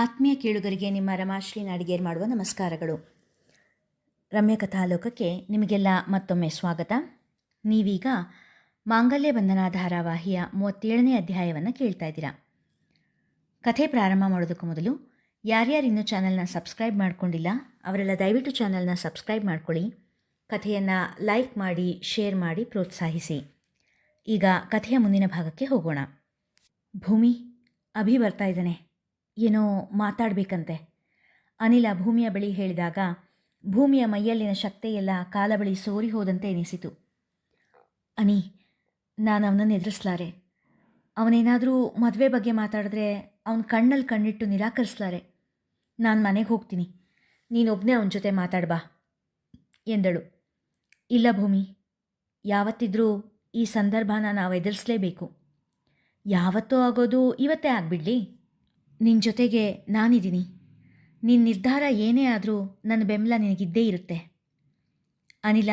ಆತ್ಮೀಯ ಕೇಳುಗರಿಗೆ ನಿಮ್ಮ ರಮಾಶ್ರೀ ನಾಡಿಗೇರ್ ಮಾಡುವ ನಮಸ್ಕಾರಗಳು. ರಮ್ಯ ಕಥಾಲೋಕಕ್ಕೆ ನಿಮಗೆಲ್ಲ ಮತ್ತೊಮ್ಮೆ ಸ್ವಾಗತ. ನೀವೀಗ ಮಾಂಗಲ್ಯ ಬಂಧನ ಧಾರಾವಾಹಿಯ ಮೂವತ್ತೇಳನೇ ಅಧ್ಯಾಯವನ್ನು ಕೇಳ್ತಾ ಇದ್ದೀರಾ. ಕಥೆ ಪ್ರಾರಂಭ ಮಾಡೋದಕ್ಕೂ ಮೊದಲು ಯಾರ್ಯಾರು ಇನ್ನೂ ಚಾನಲ್ನ ಸಬ್ಸ್ಕ್ರೈಬ್ ಮಾಡ್ಕೊಂಡಿಲ್ಲ, ಅವರೆಲ್ಲ ದಯವಿಟ್ಟು ಚಾನಲ್ನ ಸಬ್ಸ್ಕ್ರೈಬ್ ಮಾಡ್ಕೊಳ್ಳಿ. ಕಥೆಯನ್ನು ಲೈಕ್ ಮಾಡಿ, ಶೇರ್ ಮಾಡಿ, ಪ್ರೋತ್ಸಾಹಿಸಿ. ಈಗ ಕಥೆಯ ಮುಂದಿನ ಭಾಗಕ್ಕೆ ಹೋಗೋಣ. ಭೂಮಿ, ಅಭಿ ಬರ್ತಾ ಇದ್ದಾನೆ. ಏನೋ ಮಾತಾಡಬೇಕಂತೆ. ಅನಿಲ ಭೂಮಿಯ ಬಳಿ ಹೇಳಿದಾಗ, ಭೂಮಿಯ ಮೈಯಲ್ಲಿನ ಶಕ್ತಿಯೆಲ್ಲ ಕಾಲ ಬಳಿ ಸೋರಿ ಹೋದಂತೆ ಎನಿಸಿತು. ಅನಿ, ನಾನು ಅವನನ್ನು ಎದುರಿಸ್ಲಾರೆ. ಅವನೇನಾದರೂ ಮದುವೆ ಬಗ್ಗೆ ಮಾತಾಡಿದ್ರೆ ಅವನ ಕಣ್ಣಲ್ಲಿ ಕಣ್ಣಿಟ್ಟು ನಿರಾಕರಿಸ್ಲಾರೆ. ನಾನು ಮನೆಗೆ ಹೋಗ್ತೀನಿ. ನೀನೊಬ್ಬನೇ ಅವನ ಜೊತೆ ಮಾತಾಡ್ಬಾ, ಎಂದಳು. ಇಲ್ಲ ಭೂಮಿ, ಯಾವತ್ತಿದ್ರೂ ಈ ಸಂದರ್ಭನ ನಾವು ಎದುರಿಸಲೇಬೇಕು. ಯಾವತ್ತೋ ಆಗೋದು ಇವತ್ತೇ ಆಗಿಬಿಡ್ಲಿ. ನಿನ್ನ ಜೊತೆಗೆ ನಾನಿದ್ದೀನಿ. ನಿನ್ನ ನಿರ್ಧಾರ ಏನೇ ಆದರೂ ನನ್ನ ಬೆಂಬಲ ನಿನಗಿದ್ದೇ ಇರುತ್ತೆ. ಅನಿಲ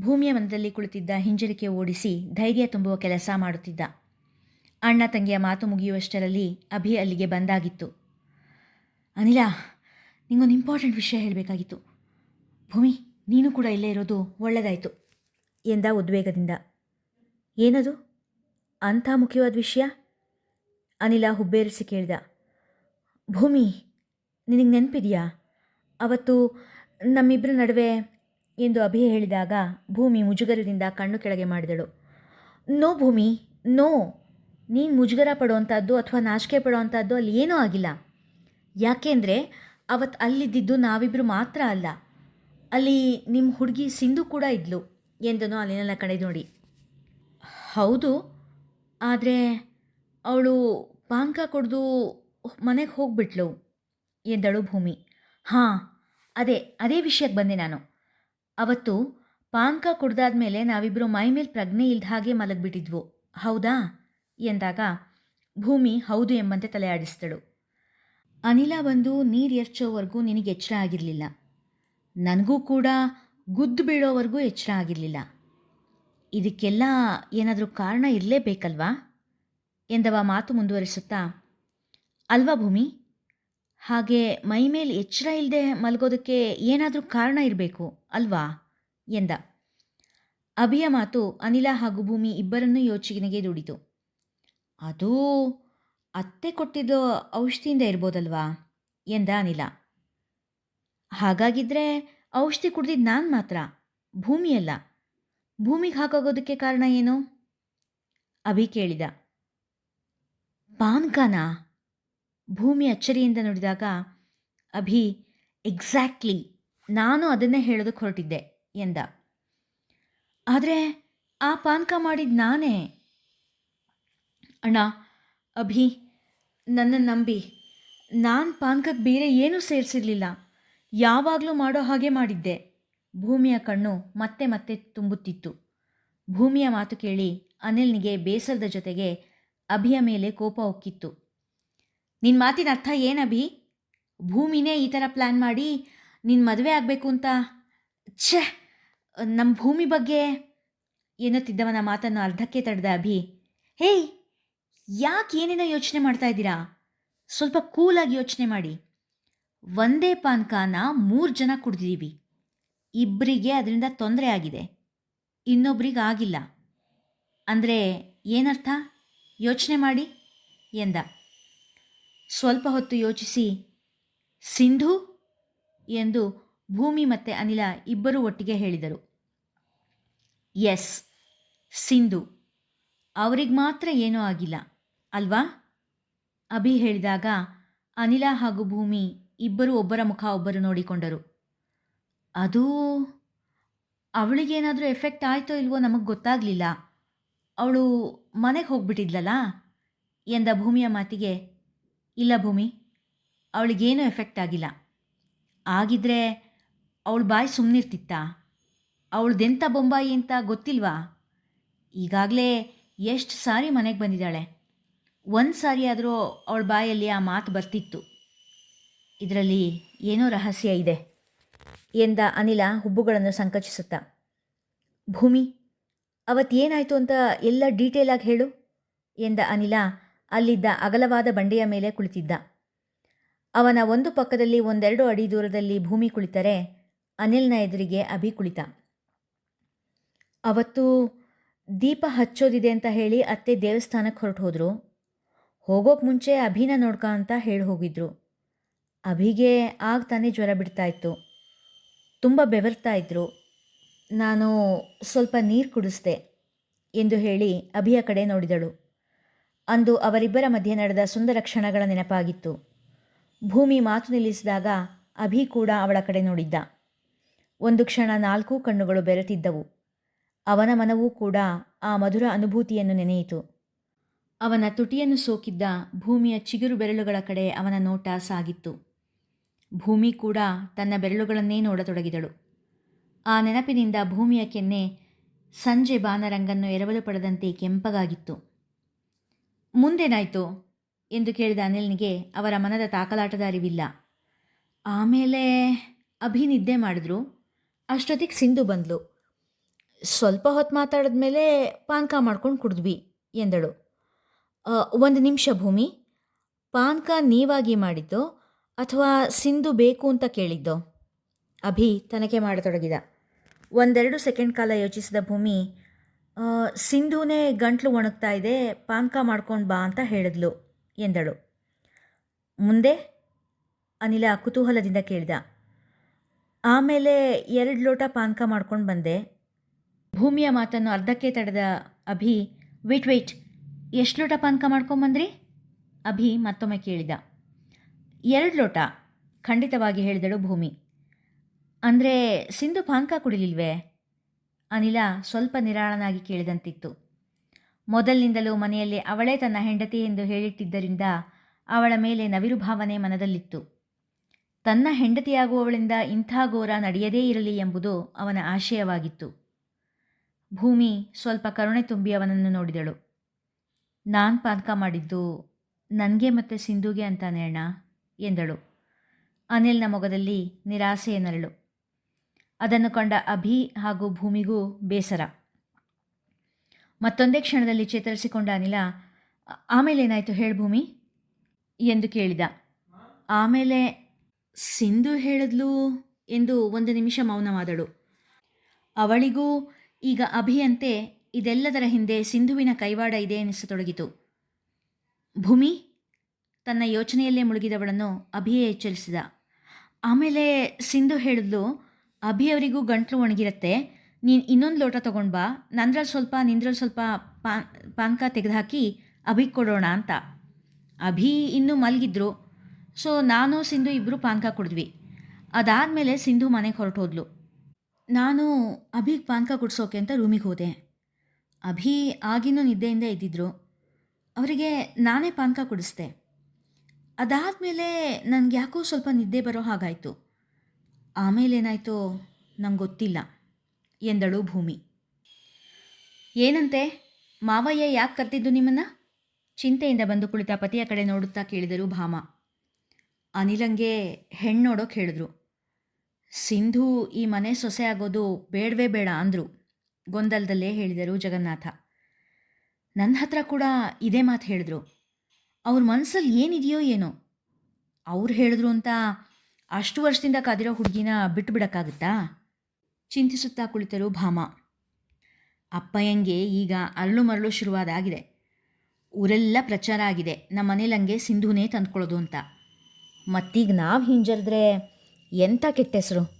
ಭೂಮಿಯ ಮನದಲ್ಲಿ ಕುಳಿತಿದ್ದ ಹಿಂಜರಿಕೆ ಓಡಿಸಿ ಧೈರ್ಯ ತುಂಬುವ ಕೆಲಸ ಮಾಡುತ್ತಿದ್ದ. ಅಣ್ಣ ತಂಗಿಯ ಮಾತು ಮುಗಿಯುವಷ್ಟರಲ್ಲಿ ಅಭಿ ಅಲ್ಲಿಗೆ ಬಂದಾಗಿತ್ತು. ಅನಿಲ, ನಿಂಗೊಂದು ಇಂಪಾರ್ಟೆಂಟ್ ವಿಷಯ ಹೇಳಬೇಕಾಗಿತ್ತು. ಭೂಮಿ, ನೀನು ಕೂಡ ಇಲ್ಲೇ ಇರೋದು ಒಳ್ಳೆಯದಾಯಿತು ಎಂದ ಉದ್ವೇಗದಿಂದ. ಏನದು? ಅಂಥ ಮುಖ್ಯವಾದ ವಿಷಯ? ಅನಿಲ ಹುಬ್ಬೇರಿಸಿ ಕೇಳಿದ. ಭೂಮಿ, ನಿನಗೆ ನೆನಪಿದೆಯಾ? ಅವತ್ತು ನಮ್ಮಿಬ್ಬರ ನಡುವೆ ಎಂದು ಅಭಿ ಹೇಳಿದಾಗ ಭೂಮಿ ಮುಜುಗರದಿಂದ ಕಣ್ಣು ಕೆಳಗೆ ಮಾಡಿದಳು. ನೋ ಭೂಮಿ, ನೋ. ನೀನು ಮುಜುಗರ ಪಡುವಂಥದ್ದು ಅಥವಾ ನಾಚಿಕೆ ಪಡುವಂಥದ್ದು ಅಲ್ಲಿ ಏನೂ ಆಗಿಲ್ಲ. ಯಾಕೆಂದರೆ ಅವತ್ತು ಅಲ್ಲಿದ್ದಿದ್ದು ನಾವಿಬ್ಬರು ಮಾತ್ರ ಅಲ್ಲ. ಅಲ್ಲಿ ನಿಮ್ಮ ಹುಡುಗಿ ಸಿಂಧು ಕೂಡ ಇದ್ಲು, ಎಂದನು ಅಲ್ಲಿನೆಲ್ಲ ಕಡೆ ನೋಡಿ. ಹೌದು, ಆದರೆ ಅವಳು ಪಾಂಕ ಕುಡಿದು ಮನೆಗೆ ಹೋಗ್ಬಿಟ್ಲು ಎಂದಳು ಭೂಮಿ. ಹಾಂ, ಅದೇ ಅದೇ ವಿಷಯಕ್ಕೆ ಬಂದೆ ನಾನು. ಅವತ್ತು ಪಾನ್ಕ ಕುಡ್ದಾದ್ಮೇಲೆ ನಾವಿಬ್ಬರು ಮೈ ಮೇಲೆ ಪ್ರಜ್ಞೆ ಇಲ್ದ ಹಾಗೆ ಮಲಗಿಬಿಟ್ಟಿದ್ವು ಹೌದಾ? ಎಂದಾಗ ಭೂಮಿ ಹೌದು ಎಂಬಂತೆ ತಲೆ ಆಡಿಸಿದಳು ಅನಿಲ ಬಂದು ನೀರು ಎರ್ಚೋವರೆಗೂ ನಿನಗೆ ಎಚ್ಚರ ಆಗಿರಲಿಲ್ಲ. ನನಗೂ ಕೂಡ ಗುದ್ದು ಬೀಳೋವರೆಗೂ ಎಚ್ಚರ ಆಗಿರಲಿಲ್ಲ. ಇದಕ್ಕೆಲ್ಲ ಏನಾದರೂ ಕಾರಣ ಇರಲೇಬೇಕಲ್ವಾ? ಎಂದವ ಮಾತು ಮುಂದುವರಿಸುತ್ತಾ ಅಲ್ವಾ ಭೂಮಿ? ಹಾಗೆ ಮೈ ಮೇಲೆ ಎಚ್ಚರ ಇಲ್ಲದೆ ಮಲಗೋದಕ್ಕೆ ಏನಾದರೂ ಕಾರಣ ಇರಬೇಕು ಅಲ್ವಾ? ಎಂದ. ಅಭಿಯ ಮಾತು ಅನಿಲ ಹಾಗೂ ಭೂಮಿ ಇಬ್ಬರನ್ನೂ ಯೋಚನೆಗೆ ದುಡಿತು. ಅದು ಅತ್ತೆ ಕೊಟ್ಟಿದ್ದು ಔಷಧಿಯಿಂದ ಇರ್ಬೋದಲ್ವಾ? ಎಂದ ಅನಿಲ. ಹಾಗಾಗಿದ್ರೆ ಔಷಧಿ ಕುಡ್ದಿದ್ದು ನಾನು ಮಾತ್ರ ಭೂಮಿಯಲ್ಲ ಭೂಮಿಗೆ ಹಾಕೋಗೋದಕ್ಕೆ ಕಾರಣ ಏನು? ಅಭಿ ಕೇಳಿದ. ಪಾನ್ಕಾನಾ? ಭೂಮಿ ಅಚ್ಚರಿಯಿಂದ ನೋಡಿದಾಗ, ಅಭಿ ಎಕ್ಸಾಕ್ಟ್ಲಿ ನಾನು ಅದನ್ನೇ ಹೇಳೋದಕ್ಕೆ ಹೊರಟಿದ್ದೆ, ಎಂದ. ಆದರೆ ಆ ಪಾನಕ ಮಾಡಿದ ನಾನೇ. ಅಣ್ಣ, ಅಭಿ, ನನ್ನ ನಂಬಿ, ನಾನು ಪಾನಕಕ್ಕೆ ಬೇರೆ ಏನೂ ಸೇರಿಸಿರಲಿಲ್ಲ. ಯಾವಾಗಲೂ ಮಾಡೋ ಹಾಗೆ ಮಾಡಿದ್ದೆ. ಭೂಮಿಯ ಕಣ್ಣು ಮತ್ತೆ ಮತ್ತೆ ತುಂಬುತ್ತಿತ್ತು. ಭೂಮಿಯ ಮಾತು ಕೇಳಿ ಅನಿಲ್ನಿಗೆ ಬೇಸರದ ಜೊತೆಗೆ ಅಭಿಯ ಮೇಲೆ ಕೋಪ ಒಕ್ಕಿತ್ತು ನಿನ್ನ ಮಾತಿನ ಅರ್ಥ ಏನಭಿ ಭೂಮಿನೇ ಈ ಥರ ಪ್ಲ್ಯಾನ್ ಮಾಡಿ ನಿನ್ನ ಮದುವೆ ಆಗಬೇಕು ಅಂತ? ಛೆ! ನಮ್ಮ ಭೂಮಿ ಬಗ್ಗೆ ಎನ್ನುತ್ತಿದ್ದವನ ಮಾತನ್ನು ಅರ್ಧಕ್ಕೆ ತಡೆದ ಅಭಿ. ಹೇಯ್! ಯಾಕೆ ಏನೇನೋ ಯೋಚನೆ ಮಾಡ್ತಾ ಇದ್ದೀರಾ? ಸ್ವಲ್ಪ ಕೂಲಾಗಿ ಯೋಚನೆ ಮಾಡಿ. ಒಂದೇ ಪಾನ್ಕಾನ ಮೂರು ಜನ ಕುಡ್ದಿದ್ದೀವಿ ಇಬ್ಬರಿಗೆ ಅದರಿಂದ ತೊಂದರೆ ಆಗಿದೆ. ಇನ್ನೊಬ್ರಿಗೆ ಆಗಿಲ್ಲ. ಅಂದರೆ ಏನರ್ಥ? ಯೋಚನೆ ಮಾಡಿ, ಎಂದ. ಸ್ವಲ್ಪ ಹೊತ್ತು ಯೋಚಿಸಿ. ಸಿಂಧು? ಎಂದು ಭೂಮಿ ಮತ್ತು ಅನಿಲ ಇಬ್ಬರೂ ಒಟ್ಟಿಗೆ ಹೇಳಿದರು. ಎಸ್, ಸಿಂಧು. ಅವರಿಗೆ ಮಾತ್ರ ಏನೂ ಆಗಿಲ್ಲ, ಅಲ್ವಾ? ಅಭಿ ಹೇಳಿದಾಗ ಅನಿಲ ಹಾಗೂ ಭೂಮಿ ಇಬ್ಬರು ಒಬ್ಬರ ಮುಖ ಒಬ್ಬರು ನೋಡಿಕೊಂಡರು. ಅದು ಅವಳಿಗೇನಾದರೂ ಎಫೆಕ್ಟ್ ಆಯಿತೋ ಇಲ್ವೋ ನಮಗೆ ಗೊತ್ತಾಗಲಿಲ್ಲ. ಅವಳು ಮನೆಗೆ ಹೋಗ್ಬಿಟ್ಟಿದ್ಲಲ್ಲ ಎಂದ ಭೂಮಿಯ ಮಾತಿಗೆ ಇಲ್ಲ ಭೂಮಿ, ಅವಳಿಗೇನೂ ಎಫೆಕ್ಟ್ ಆಗಿಲ್ಲ. ಆಗಿದ್ರೆ ಅವಳು ಬಾಯಿ ಸುಮ್ಮನಿರ್ತಿತ್ತಾ ಅವಳ್ದೆಂಥ ಬೊಂಬಾಯಿ ಅಂತ ಗೊತ್ತಿಲ್ವಾ? ಈಗಾಗಲೇ ಎಷ್ಟು ಸಾರಿ ಮನೆಗೆ ಬಂದಿದ್ದಾಳೆ. ಒಂದು ಸಾರಿ ಆದರೂ ಅವಳ ಬಾಯಲ್ಲಿ ಆ ಮಾತು ಬರ್ತಿತ್ತು. ಇದರಲ್ಲಿ ಏನೋ ರಹಸ್ಯ ಇದೆ ಎಂದ ಅನಿಲ ಹುಬ್ಬುಗಳನ್ನು ಸಂಕಚಿಸುತ್ತಾ. ಭೂಮಿ, ಅವತ್ತೇನಾಯಿತು ಅಂತ ಎಲ್ಲ ಡೀಟೇಲಾಗಿ ಹೇಳು ಎಂದ ಅನಿಲ ಅಲ್ಲಿದ್ದ ಅಗಲವಾದ ಬಂಡೆಯ ಮೇಲೆ ಕುಳಿತಿದ್ದ. ಅವನ ಒಂದು ಪಕ್ಕದಲ್ಲಿ ಒಂದೆರಡು ಅಡಿ ದೂರದಲ್ಲಿ ಭೂಮಿ ಕುಳಿತರೆ ಅನಿಲ್ನ ಎದುರಿಗೆ ಅಭಿ ಕುಳಿತ. ಅವತ್ತು ದೀಪ ಹಚ್ಚೋದಿದೆ ಅಂತ ಹೇಳಿ ಅತ್ತೆ ದೇವಸ್ಥಾನಕ್ಕೆ ಹೊರಟು ಹೋದರು ಹೋಗೋಕೆ ಮುಂಚೆ ಅಭಿನ ನೋಡ್ಕ ಅಂತ ಹೇಳಿ ಹೋಗಿದ್ರು. ಅಭಿಗೆ ಆಗ ತಾನೇ ಜ್ವರ ಬಿಡ್ತಾ ಇತ್ತು. ತುಂಬ ಬೆವರ್ತಾ ಇದ್ರು. ನಾನು ಸ್ವಲ್ಪ ನೀರು ಕುಡಿಸ್ದೆ ಎಂದು ಹೇಳಿ ಅಭಿಯ ಕಡೆ ನೋಡಿದಳು. ಅಂದು ಅವರಿಬ್ಬರ ಮಧ್ಯೆ ನಡೆದ ಸುಂದರ ಕ್ಷಣಗಳ ನೆನಪಾಗಿತ್ತು. ಭೂಮಿ ಮಾತು ನಿಲ್ಲಿಸಿದಾಗ ಅಭಿ ಕೂಡ ಅವಳ ಕಡೆ ನೋಡಿದ್ದ. ಒಂದು ಕ್ಷಣ ನಾಲ್ಕೂ ಕಣ್ಣುಗಳು ಬೆರೆತಿದ್ದವು. ಅವನ ಮನವೂ ಕೂಡ ಆ ಮಧುರ ಅನುಭೂತಿಯನ್ನು ನೆನೆಯಿತು. ಅವನ ತುಟಿಯನ್ನು ಸೋಕಿದ್ದ ಭೂಮಿಯ ಚಿಗುರು ಬೆರಳುಗಳ ಕಡೆ ಅವನ ನೋಟ ಸಾಗಿತ್ತು. ಭೂಮಿ ಕೂಡ ತನ್ನ ಬೆರಳುಗಳನ್ನೇ ನೋಡತೊಡಗಿದಳು. ಆ ನೆನಪಿನಿಂದ ಭೂಮಿಯ ಕೆನ್ನೆ ಸಂಜೆ ಬಾನರಂಗನ್ನು ಎರವಲು ಪಡೆದಂತೆ ಕೆಂಪಗಾಗಿತ್ತು. ಮುಂದೇನಾಯಿತು? ಎಂದು ಕೇಳಿದ ಅನಿಲ್ನಿಗೆ ಅವರ ಮನದ ತಾಕಲಾಟದ ಅರಿವಿಲ್ಲ. ಆಮೇಲೆ ಅಭಿ ನಿದ್ದೆ ಮಾಡಿದ್ರು. ಅಷ್ಟೊತ್ತಿಗೆ ಸಿಂಧು ಬಂದಳು ಸ್ವಲ್ಪ ಹೊತ್ತು ಮಾತಾಡಿದ ಮೇಲೆ ಪಾನಕ ಮಾಡ್ಕೊಂಡು ಕುಡಿದ್ವಿ ಎಂದಳು. "ಆ, ಒಂದು ನಿಮಿಷ ಭೂಮಿ ಪಾನಕ ನೀವಾಗಿ ಮಾಡಿದ್ದು ಅಥವಾ ಸಿಂಧು ಬೇಕು ಅಂತ ಕೇಳಿದ್ದೋ? ಅಭಿ ತನಕೆ ಮಾಡತೊಡಗಿದ. ಒಂದೆರಡು ಸೆಕೆಂಡ್ ಕಾಲ ಯೋಚಿಸಿದ ಭೂಮಿ "ಆ, ಸಿಂಧುನೇ ಗಂಟ್ಲು ಒಣಗ್ತಾ ಇದೆ ಪಾನಕ ಮಾಡ್ಕೊಂಡು ಬಾ ಅಂತ ಹೇಳಿದ್ಲು ಎಂದಳು. ಮುಂದೆ ಅನಿಲ ಕುತೂಹಲದಿಂದ ಕೇಳಿದ. ಆಮೇಲೆ ಎರಡು ಲೋಟ ಪಾನಕ ಮಾಡ್ಕೊಂಡು ಬಂದೆ. ಭೂಮಿಯ ಮಾತನ್ನು ಅರ್ಧಕ್ಕೆ ತಡೆದ ಅಭಿ ವೇಟ್ ವೇಟ್ ಎಷ್ಟು ಲೋಟ ಪಾನಕ ಮಾಡ್ಕೊಂಬಂದ್ರಿ ಅಭಿ ಮತ್ತೊಮ್ಮೆ ಕೇಳಿದ. ಎರಡು ಲೋಟ ಖಂಡಿತವಾಗಿ ಹೇಳಿದಳು ಭೂಮಿ. ಅಂದರೆ ಸಿಂಧು ಪಾನಕ ಕುಡಿಲಿಲ್ವೇ? ಅನಿಲ ಸ್ವಲ್ಪ ನಿರಾಳನಾಗಿ ಕೇಳಿದಂತಿತ್ತು. ಮೊದಲಿನಿಂದಲೂ ಮನೆಯಲ್ಲಿ ಅವಳೇ ತನ್ನ ಹೆಂಡತಿ ಎಂದು ಹೇಳಿಟ್ಟಿದ್ದರಿಂದ ಅವಳ ಮೇಲೆ ನವಿರು ಭಾವನೆ ಮನದಲ್ಲಿತ್ತು. ತನ್ನ ಹೆಂಡತಿಯಾಗುವವಳಿಂದ ಇಂಥ ಘೋರ ನಡೆಯದೇ ಇರಲಿ ಎಂಬುದು ಅವನ ಆಶಯವಾಗಿತ್ತು. ಭೂಮಿ ಸ್ವಲ್ಪ ಕರುಣೆ ತುಂಬಿ ಅವನನ್ನು ನೋಡಿದಳು. ನಾನು ಪಾನಕ ಮಾಡಿದ್ದು ನನಗೆ ಮತ್ತು ಸಿಂಧುಗೆ ಅಂತಾನೆ ಅಣ್ಣ, ಎಂದಳು. ಅನಿಲ್ನ ಮೊಗದಲ್ಲಿ ನಿರಾಸೆಯ ನರಳು. ಅದನ್ನು ಕಂಡ ಅಭಿ ಹಾಗೂ ಭೂಮಿಗೂ ಬೇಸರ. ಮತ್ತೊಂದೇ ಕ್ಷಣದಲ್ಲಿ ಚೇತರಿಸಿಕೊಂಡ ಅನಿಲ, ಆಮೇಲೆ ಆಮೇಲೇನಾಯಿತು ಹೇಳು ಭೂಮಿ? ಎಂದು ಕೇಳಿದ. ಆಮೇಲೆ ಸಿಂಧು ಹೇಳಿದ್ಲು? ಎಂದು ಒಂದು ನಿಮಿಷ ಮೌನವಾದಳು. ಅವಳಿಗೂ ಈಗ ಅಭಿಯಂತೆ ಇದೆಲ್ಲದರ ಹಿಂದೆ ಸಿಂಧುವಿನ ಕೈವಾಡ ಇದೆ ಎನಿಸತೊಡಗಿತು. ಭೂಮಿ? ತನ್ನ ಯೋಚನೆಯಲ್ಲೇ ಮುಳುಗಿದವಳನ್ನು ಅಭಿಯೇ ಎಚ್ಚರಿಸಿದ. ಆಮೇಲೆ ಸಿಂಧು ಹೇಳಿದ್ಲು? ಅಭಿಯವರಿಗೂ ಗಂಟ್ಲು ಒಣಗಿರುತ್ತೆ. ನೀನು ಇನ್ನೊಂದು ಲೋಟ ತೊಗೊಂಡು ಬಾ. ನಂದ್ರಲ್ಲಿ ಸ್ವಲ್ಪ, ನಿಂದ್ರಲ್ಲಿ ಸ್ವಲ್ಪ ಪಾನ್ ಪಾನಕ ತೆಗೆದುಹಾಕಿ ಅಭಿಗೆ ಕೊಡೋಣ ಅಂತ. ಅಭಿ ಇನ್ನೂ ಮಲಗಿದ್ರು. ಸೊ, ನಾನು, ಸಿಂಧು ಇಬ್ಬರು ಪಾನಕ ಕುಡಿದ್ವಿ. ಅದಾದಮೇಲೆ ಸಿಂಧು ಮನೆಗೆ ಹೊರಟು ಹೋದ್ಲು ನಾನು ಅಭಿಗೆ ಪಾನಕ ಕುಡಿಸೋಕೆ ಅಂತ ರೂಮಿಗೆ ಹೋದೆ. ಅಭಿ ಆಗಿನೂ ನಿದ್ದೆಯಿಂದ ಇದ್ದಿದ್ರು ಅವರಿಗೆ ನಾನೇ ಪಾನಕ ಕುಡಿಸ್ದೆ. ಅದಾದಮೇಲೆ ನನಗೆ ಯಾಕೋ ಸ್ವಲ್ಪ ನಿದ್ದೆ ಬರೋ ಹಾಗಾಯಿತು. ಆಮೇಲೇನಾಯಿತೋ ನಂಗೆ ಗೊತ್ತಿಲ್ಲ ಎಂದಳು ಭೂಮಿ. ಏನಂತೆ? ಮಾವಯ್ಯ ಯಾಕೆ ಕರೆದಿದ್ದು ನಿಮ್ಮನ್ನು? ಚಿಂತೆಯಿಂದ ಬಂದು ಕುಳಿತ ಪತಿಯ ಕಡೆ ನೋಡುತ್ತಾ ಕೇಳಿದರು ಭಾಮ. ಅನಿಲಂಗೆ ಹೆಣ್ಣು ನೋಡೋಕೆ ಹೇಳಿದ್ರು. ಸಿಂಧು ಈ ಮನೆ ಸೊಸೆ ಆಗೋದು ಬೇಡವೇ ಬೇಡ ಅಂದರು, ಗೊಂದಲದಲ್ಲೇ ಹೇಳಿದರು ಜಗನ್ನಾಥ. ನನ್ನ ಹತ್ರ ಕೂಡ ಇದೇ ಮಾತು ಹೇಳಿದ್ರು. ಅವ್ರ ಮನಸ್ಸಲ್ಲಿ ಏನಿದೆಯೋ ಏನೋ. ಅವ್ರು ಹೇಳಿದ್ರು ಅಂತ ಅಷ್ಟು ವರ್ಷದಿಂದ ಕಾದಿರೋ ಹುಡುಗಿನ ಬಿಟ್ಟುಬಿಡಕ್ಕಾಗುತ್ತಾ ಚಿಂತಿಸುತ್ತಾ ಕುಳಿತರು ಭಾಮ. ಅಪ್ಪಯ್ಯಂಗೆ ಈಗ ಅರಳು ಮರಳು ಶುರುವಾದಾಗಿದೆ. ಊರೆಲ್ಲ ಪ್ರಚಾರ ಆಗಿದೆ. ನಮ್ಮ ಮನೇಲಿ ಹಂಗೆ ಸಿಂಧುನೇ ತಂದ್ಕೊಳ್ಳೋದು ಅಂತ. ಮತ್ತೀಗ ನಾವು ಹಿಂಜರಿದ್ರೆ ಎಂಥ ಕೆಟ್ಟ ಹೆಸರು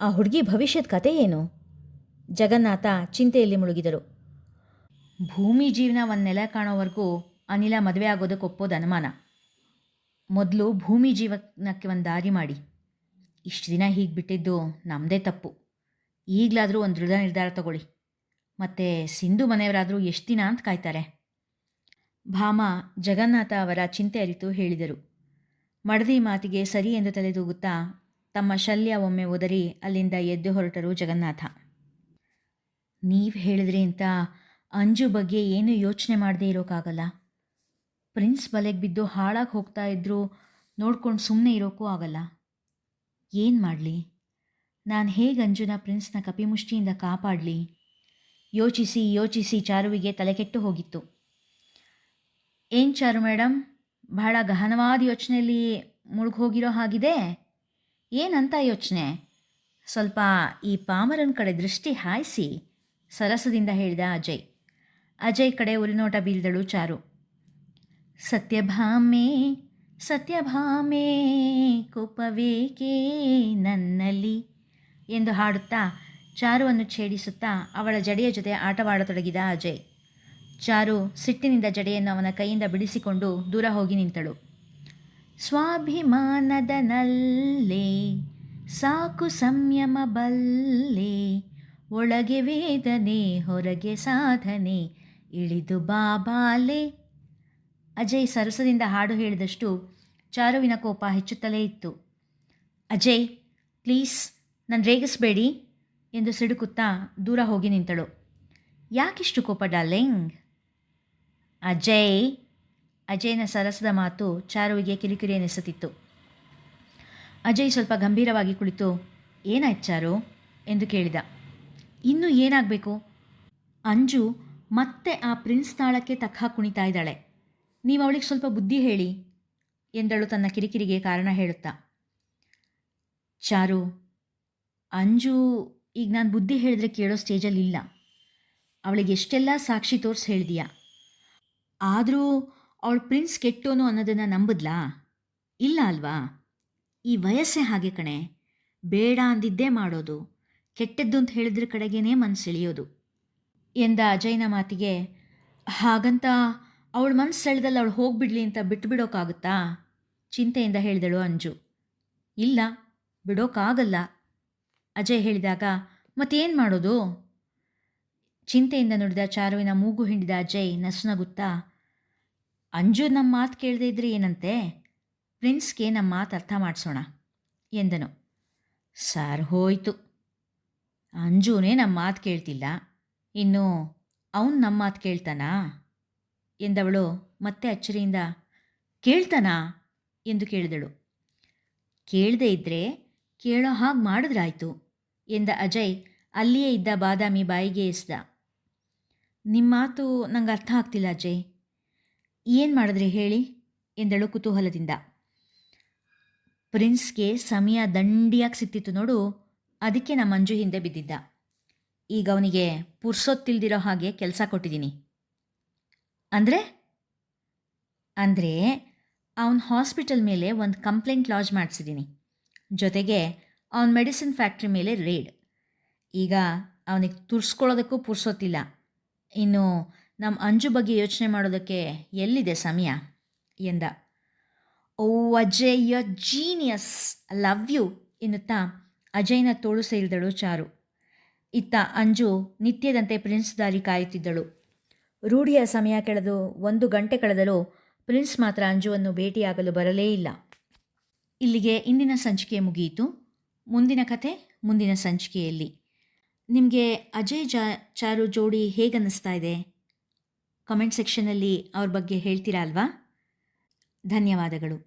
ಆ ಹುಡುಗಿ ಭವಿಷ್ಯದ ಕತೆ ಏನು? ಜಗನ್ನಾಥ ಚಿಂತೆಯಲ್ಲಿ ಮುಳುಗಿದರು. ಭೂಮಿ ಜೀವನ ಒಂದು ನೆಲ ಕಾಣೋವರೆಗೂ ಅನಿಲ ಮದುವೆ ಆಗೋದಕ್ಕೆ ಒಪ್ಪೋದು ಅನುಮಾನ. ಮೊದಲು ಭೂಮಿ ಜೀವನಕ್ಕೆ ಒಂದು ದಾರಿ ಮಾಡಿ. ಇಷ್ಟು ದಿನ ಹೀಗೆ ಬಿಟ್ಟಿದ್ದು ನಮ್ಮದೇ ತಪ್ಪು. ಈಗಲಾದರೂ ಒಂದು ದೃಢ ನಿರ್ಧಾರ ತಗೊಳ್ಳಿ. ಮತ್ತು ಸಿಂಧು ಮನೆಯವರಾದರೂ ಎಷ್ಟು ದಿನ ಅಂತ ಕಾಯ್ತಾರೆ. ಭಾಮ ಜಗನ್ನಾಥ ಅವರ ಚಿಂತೆ ಅರಿತು ಹೇಳಿದರು. ಮಡದಿ ಮಾತಿಗೆ ಸರಿ ಎಂದು ತಲೆದೂಗುತ್ತಾ ತಮ್ಮ ಶಲ್ಯ ಒಮ್ಮೆ ಒದರಿ ಅಲ್ಲಿಂದ ಎದ್ದು ಹೊರಟರು ಜಗನ್ನಾಥ. ನೀವು ಹೇಳಿದ್ರಿ ಅಂತ ಅಂಜು ಬಗ್ಗೆ ಏನು ಯೋಚನೆ ಮಾಡದೇ ಇರೋಕ್ಕಾಗಲ್ಲ ಪ್ರಿನ್ಸ್ ಬಲೆಗೆ ಬಿದ್ದು ಹಾಳಾಗಿ ಹೋಗ್ತಾ ಇದ್ದರೂ ನೋಡ್ಕೊಂಡು ಸುಮ್ಮನೆ ಇರೋಕ್ಕೂ ಆಗಲ್ಲ. ಏನು ಮಾಡಲಿ? ನಾನು ಹೇಗೆ ಅಂಜುನ ಪ್ರಿನ್ಸ್ನ ಕಪಿಮುಷ್ಟಿಯಿಂದ ಕಾಪಾಡಲಿ? ಯೋಚಿಸಿ ಯೋಚಿಸಿ ಚಾರುವಿಗೆ ತಲೆಕೆಟ್ಟು ಹೋಗಿತ್ತು. ಏನು ಚಾರು ಮೇಡಮ್ ಬಹಳ ಗಹನವಾದ ಯೋಚನೆಯಲ್ಲಿ ಮುಳುಗೋಗಿರೋ ಹಾಗಿದೆ? ಏನಂತ ಯೋಚನೆ? ಸ್ವಲ್ಪ ಈ ಪಾಮರನ್ ಕಡೆ ದೃಷ್ಟಿ ಹಾಯಿಸಿ, ಸರಸದಿಂದ ಹೇಳಿದ ಅಜಯ್. ಅಜಯ್ ಕಡೆ ಉರಿನೋಟ ಬೀಳ್ದಳು ಚಾರು. ಸತ್ಯಭಾಮೆ ಸತ್ಯಭಾಮೆ, ಕೋಪವೇಕೆ ನನ್ನಲ್ಲಿ ಎಂದು ಹಾಡುತ್ತಾ ಚಾರುವನ್ನು ಛೇಡಿಸುತ್ತಾ ಅವಳ ಜಡೆಯ ಜೊತೆ ಆಟವಾಡತೊಡಗಿದ ಅಜಯ್. ಚಾರು ಸಿಟ್ಟಿನಿಂದ ಜಡೆಯನ್ನು ಅವನ ಕೈಯಿಂದ ಬಿಡಿಸಿಕೊಂಡು ದೂರ ಹೋಗಿ ನಿಂತಳು. ಸ್ವಾಭಿಮಾನದ ನಲ್ಲೆ ಸಾಕು ಸಂಯಮ ಬಲ್ಲೆ, ಒಳಗೆ ವೇದನೆ, ಹೊರಗೆ ಸಾಧನೆ, ಇಳಿದು ಬಾಬಾಲೆ ಅಜಯ್ ಸರಸದಿಂದ ಹಾಡು ಹೇಳಿದಷ್ಟು ಚಾರುವಿನ ಕೋಪ ಹೆಚ್ಚುತ್ತಲೇ ಇತ್ತು. ಅಜಯ್, ಪ್ಲೀಸ್, ನಾನು ರೇಗಿಸ್ಬೇಡಿ ಎಂದು ಸಿಡುಕುತ್ತಾ ದೂರ ಹೋಗಿ ನಿಂತಳು. ಯಾಕಿಷ್ಟು ಕೋಪ ಡಾರ್ಲಿಂಗ್? ಅಜಯ್, ಅಜಯ್ನ ಸರಸದ ಮಾತು ಚಾರುವಿಗೆ ಕಿರಿಕಿರಿ ಎನಿಸುತ್ತಿತ್ತು. ಅಜಯ್ ಸ್ವಲ್ಪ ಗಂಭೀರವಾಗಿ ಕುಳಿತು, ಏನಾಯ್ತು ಚಾರು? ಎಂದು ಕೇಳಿದ. ಇನ್ನೂ ಏನಾಗಬೇಕು? ಅಂಜು ಮತ್ತೆ ಆ ಪ್ರಿನ್ಸ್ ತಾಳಕ್ಕೆ ತಕ್ಕ ಕುಣಿತಾ ಇದ್ದಾಳೆ. ನೀವು ಅವಳಿಗೆ ಸ್ವಲ್ಪ ಬುದ್ಧಿ ಹೇಳಿ ಎಂದಳು ತನ್ನ ಕಿರಿಕಿರಿಗೆ ಕಾರಣ ಹೇಳುತ್ತಾ. ಚಾರು, ಅಂಜು, ಈಗ ನಾನು ಬುದ್ಧಿ ಹೇಳಿದ್ರೆ ಕೇಳೋ ಸ್ಟೇಜಲ್ಲಿ ಇಲ್ಲ. ಅವಳಿಗೆ ಎಷ್ಟೆಲ್ಲ ಸಾಕ್ಷಿ ತೋರಿಸಿ ಹೇಳಿದೀಯ. ಆದರೂ ಅವಳು ಪ್ರಿನ್ಸ್ ಕೆಟ್ಟೋನು ಅನ್ನೋದನ್ನು ನಂಬಿದ್ಲಾ. ಇಲ್ಲ ಅಲ್ವಾ. ಈ ವಯಸ್ಸೇ ಹಾಗೆ ಕಣೆ. ಬೇಡ ಅಂದಿದ್ದೇ ಮಾಡೋದು. ಕೆಟ್ಟದ್ದು ಅಂತ ಹೇಳಿದ್ರ ಕಡೆಗೇನೆ ಮನಸ್ಸೆಳೆಯೋದು ಎಂದ ಅಜಯ್ನ ಮಾತಿಗೆ, ಹಾಗಂತ ಅವಳ ಮನಸ್ಸು ಸೆಳೆದಲ್ಲಿ ಅವಳು ಹೋಗಿಬಿಡ್ಲಿ ಅಂತ ಬಿಟ್ಟು ಬಿಡೋಕ್ಕಾಗುತ್ತಾ ಚಿಂತೆಯಿಂದ ಹೇಳಿದಳು ಅಂಜು. ಇಲ್ಲ ಬಿಡೋಕ್ಕಾಗಲ್ಲ ಅಜಯ್ ಹೇಳಿದಾಗ, ಮತ್ತೇನು ಮಾಡೋದು? ಚಿಂತೆಯಿಂದ ನುಡಿದ ಚಾರುವಿನ ಮೂಗು ಹಿಂಡಿದ ಅಜಯ್ ನಸುನಗುತ್ತಾ, ಅಂಜು ನಮ್ಮ ಮಾತು ಕೇಳದೇ ಇದ್ರೆ ಏನಂತೆ? ಪ್ರಿನ್ಸ್ಗೆ ನಮ್ಮ ಮಾತು ಅರ್ಥ ಮಾಡಿಸೋಣ, ಎಂದನು. ಸಾರ್ ಹೋಯಿತು. ಅಂಜುನೇ ನಮ್ಮ ಮಾತು ಕೇಳ್ತಿಲ್ಲ. ಇನ್ನು ಅವನು ನಮ್ಮ ಮಾತು ಕೇಳ್ತಾನಾ? ಎಂದವಳು ಮತ್ತೆ ಅಚ್ಚರಿಯಿಂದ, ಕೇಳ್ತಾನಾ? ಎಂದು ಕೇಳಿದಳು. ಕೇಳದೇ ಇದ್ದರೆ ಕೇಳೋ ಹಾಗೆ ಮಾಡಿದ್ರಾಯ್ತು? ಎಂದ ಅಜಯ್ ಅಲ್ಲಿಯೇ ಇದ್ದ ಬಾದಾಮಿ ಬಾಯಿಗೆ ಎಸ್ದ. ನಿಮ್ಮ ಮಾತು ನಂಗೆ ಅರ್ಥ ಆಗ್ತಿಲ್ಲ ಅಜಯ್. ಏನು ಮಾಡಿದ್ರಿ ಹೇಳಿ? ಎಂದಳು ಕುತೂಹಲದಿಂದ. ಪ್ರಿನ್ಸ್ಗೆ ಸಮಯ ದಂಡಿಯಾಗಿ ಸಿಕ್ತಿತ್ತು ನೋಡು, ಅದಕ್ಕೆ ನಮ್ಮ ಮಂಜು ಹಿಂದೆ ಬಿದ್ದಿದ್ದ. ಈಗ ಅವನಿಗೆ ಪುರ್ಸೊತ್ತಿಲ್ದಿರೋ ಹಾಗೆ ಕೆಲಸ ಕೊಟ್ಟಿದ್ದೀನಿ ಅಂದರೆ? ಅಂದರೆ ಅವನ ಹಾಸ್ಪಿಟಲ್ ಮೇಲೆ ಒಂದು ಕಂಪ್ಲೇಂಟ್ ಲಾಜ್ ಮಾಡಿಸಿದ್ದೀನಿ ಜೊತೆಗೆ ಅವನ ಮೆಡಿಸಿನ್ ಫ್ಯಾಕ್ಟ್ರಿ ಮೇಲೆ ರೇಡ್ ಈಗ ಅವನಿಗೆ ತುರ್ಸ್ಕೊಳ್ಳೋದಕ್ಕೂ ಪುರ್ಸೋತಿಲ್ಲ ಇನ್ನು ನಮ್ಮ ಅಂಜು ಬಗ್ಗೆ ಯೋಚನೆ ಮಾಡೋದಕ್ಕೆ ಎಲ್ಲಿದೆ ಸಮಯ? ಎಂದ. ಓ, ಅಜಯ್ ಯ ಜೀನಿಯಸ್ ಲವ್ ಯು ಎನ್ನುತ್ತಾ ಅಜಯ್ನ ತೋಳು ಸೇರಿದಳು ಚಾರು. ಇತ್ತ ಅಂಜು ನಿತ್ಯದಂತೆ ಪ್ರಿನ್ಸ್ ದಾರಿ ಕಾಯುತ್ತಿದ್ದಳು. ರೂಢಿಯ ಸಮಯ ಕಳೆದು ಒಂದು ಗಂಟೆ ಕಳೆದರೂ ಪ್ರಿನ್ಸ್ ಮಾತ್ರ ಅಂಜುವನ್ನು ಭೇಟಿಯಾಗಲು ಬರಲೇ ಇಲ್ಲ. ಇಲ್ಲಿಗೆ ಇಂದಿನ ಸಂಚಿಕೆ ಮುಗಿಯಿತು. ಮುಂದಿನ ಕತೆ ಮುಂದಿನ ಸಂಚಿಕೆಯಲ್ಲಿ. ನಿಮಗೆ ಅಜಯ್ ಜಾ ಚಾರು ಜೋಡಿ ಹೇಗನ್ನಿಸ್ತಾ ಇದೆ? ಕಮೆಂಟ್ ಸೆಕ್ಷನಲ್ಲಿ ಅವ್ರ ಬಗ್ಗೆ ಹೇಳ್ತೀರಾ ಅಲ್ವಾ? ಧನ್ಯವಾದಗಳು.